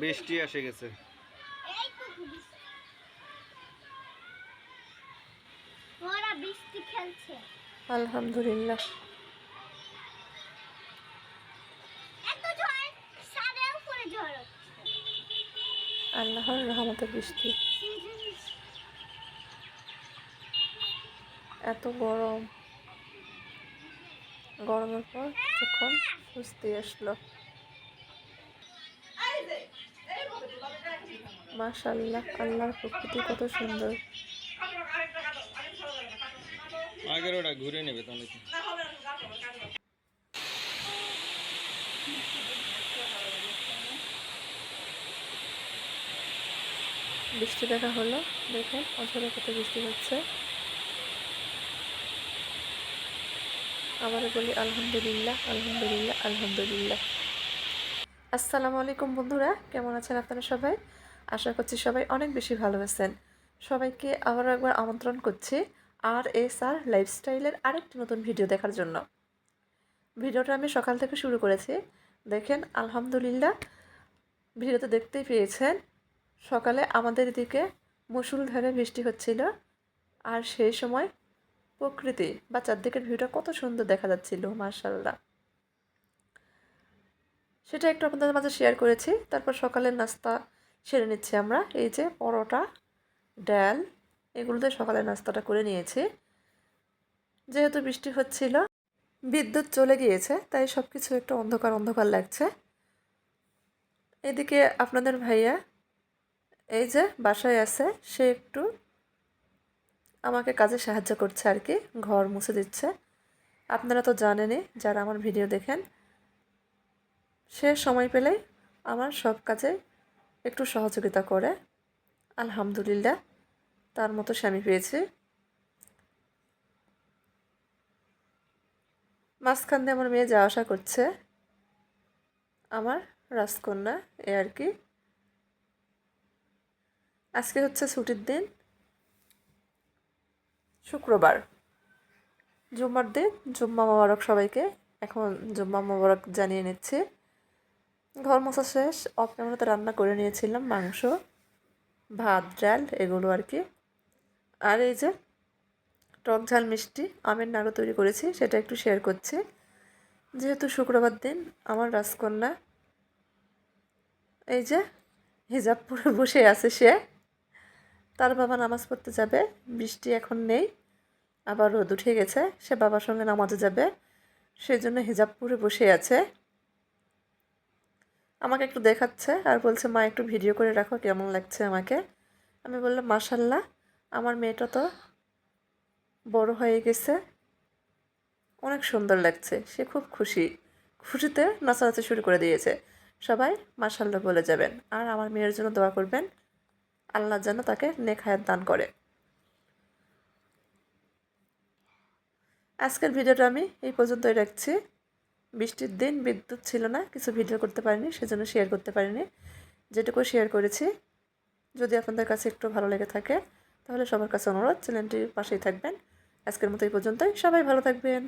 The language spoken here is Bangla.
বৃষ্টি এসে গেছে। আলহামদুলিল্লাহ। এত ঝড় সাদের উপরে ঝড় হচ্ছে। আল্লাহর রহমতের বৃষ্টি। এত গরম। গরমের পর যখন স্বস্তি আসলো। মাশাল্লাহ আল্লাহর প্রকৃতি কত সুন্দর। আগের ওটা ঘুরে নেবে তাহলে। বৃষ্টি দেখা হলো দেখেন অঝরে কত বৃষ্টি হচ্ছে। আবারও বলি আলহামদুলিল্লাহ আলহামদুলিল্লাহ আলহামদুলিল্লাহ। আসসালামু আলাইকুম বন্ধুরা কেমন আছেন আপনারা সবাই? আশা করছি সবাই অনেক বেশি ভালো আছেন। সবাইকে আবারও একবার আমন্ত্রণ করছি আর এস আর লাইফস্টাইলের আরেকটি নতুন ভিডিও দেখার জন্য। ভিডিওটা আমি সকাল থেকে শুরু করেছি। দেখেন, আলহামদুলিল্লাহ ভিডিওতে দেখতেই পেয়েছেন। সকালে আমাদের দিকে মুসুলধারে বৃষ্টি হচ্ছিল আর সেই সময় প্রকৃতি, বা চারদিকের ভিউটা কত সুন্দর দেখা যাচ্ছিল মার্শাল্লাহ সেটা একটু আপনাদের মাঝে শেয়ার করেছি। তারপর সকালের নাস্তা সেরে নিচ্ছি আমরা। এই যে পরোটা, ডাল এগুলো দিয়ে সকালের নাস্তাটা করে নিয়েছি। যেহেতু বৃষ্টি হচ্ছিল, বিদ্যুৎ চলে গিয়েছে, তাই সব কিছু একটু অন্ধকার অন্ধকার লাগছে। এদিকে আপনাদের ভাইয়া এই যে বাসায় আছে, সে একটু আমাকে কাজে সাহায্য করছে আর কি, ঘর মুছে দিচ্ছে। আপনারা তো জানেনই, যারা আমার ভিডিও দেখেন, সে সময় পেলেই আমার সব কাজে একটু সহযোগিতা করে। আলহামদুলিল্লাহ, তার মতো স্বামী পেয়েছি। মাঝখান দিয়ে আমার মেয়ে যাওয়া আসা করছে। আমার রাজকন্যা, এ আর কি। আজকে হচ্ছে ছুটির দিন। শুক্রবার। জুম্মার দিন, জুম্মা মোবারক সবাইকে। এখন জুম্মা মোবারক জানিয়ে নিচ্ছি। ঘর মশা শেষ অফ ক্যামেরাতে রান্না করে নিয়েছিলাম, মাংস, ভাত, ডাল, এগুলো আর কি। আর এই যে টক ঝাল মিষ্টি, আমের নাড়ু তৈরি করেছি, সেটা একটু শেয়ার করছি। যেহেতু শুক্রবার দিন, আমার রাজকন্যা, এই যে হিজাব পরে বসে আছে সে, তার বাবা নামাজ পড়তে যাবে, বৃষ্টি এখন নেই, আবার রোদ উঠে গেছে, সে বাবার সঙ্গে নামাজে যাবে, সেই জন্য হিজাব পরে বসে আছে। আমাকে একটু দেখাচ্ছে আর বলছে, মা, একটু ভিডিও করে রাখো, কেমন লাগছে আমাকে? আমি বললাম, মাশাল্লাহ, আমার মেয়েটা তো বড় হয়ে গেছে। অনেক সুন্দর লাগছে, সে খুব খুশি। খুশিতে নাচানাচি শুরু করে দিয়েছে। সবাই মাশাল্লাহ বলে যাবেন। আর আমার মেয়ের জন্য দোয়া করবেন, আল্লাহ যেন তাকে নেক হায়াত দান করে। আজকের ভিডিওটা আমি এই পর্যন্তই রাখছি। বৃষ্টির দিন বিদ্যুৎ ছিল না, কিছু ভিডিও করতে পারিনি, সেজন্য শেয়ার করতে পারিনি। যেটুকু শেয়ার করেছি। যদি আপনাদের কাছে একটু ভালো লেগে থাকে, তাহলে সবার কাছে অনুরোধ চ্যানেলটির পাশেই থাকবেন। আজকের মতো এই পর্যন্তই। সবাই ভালো থাকবেন।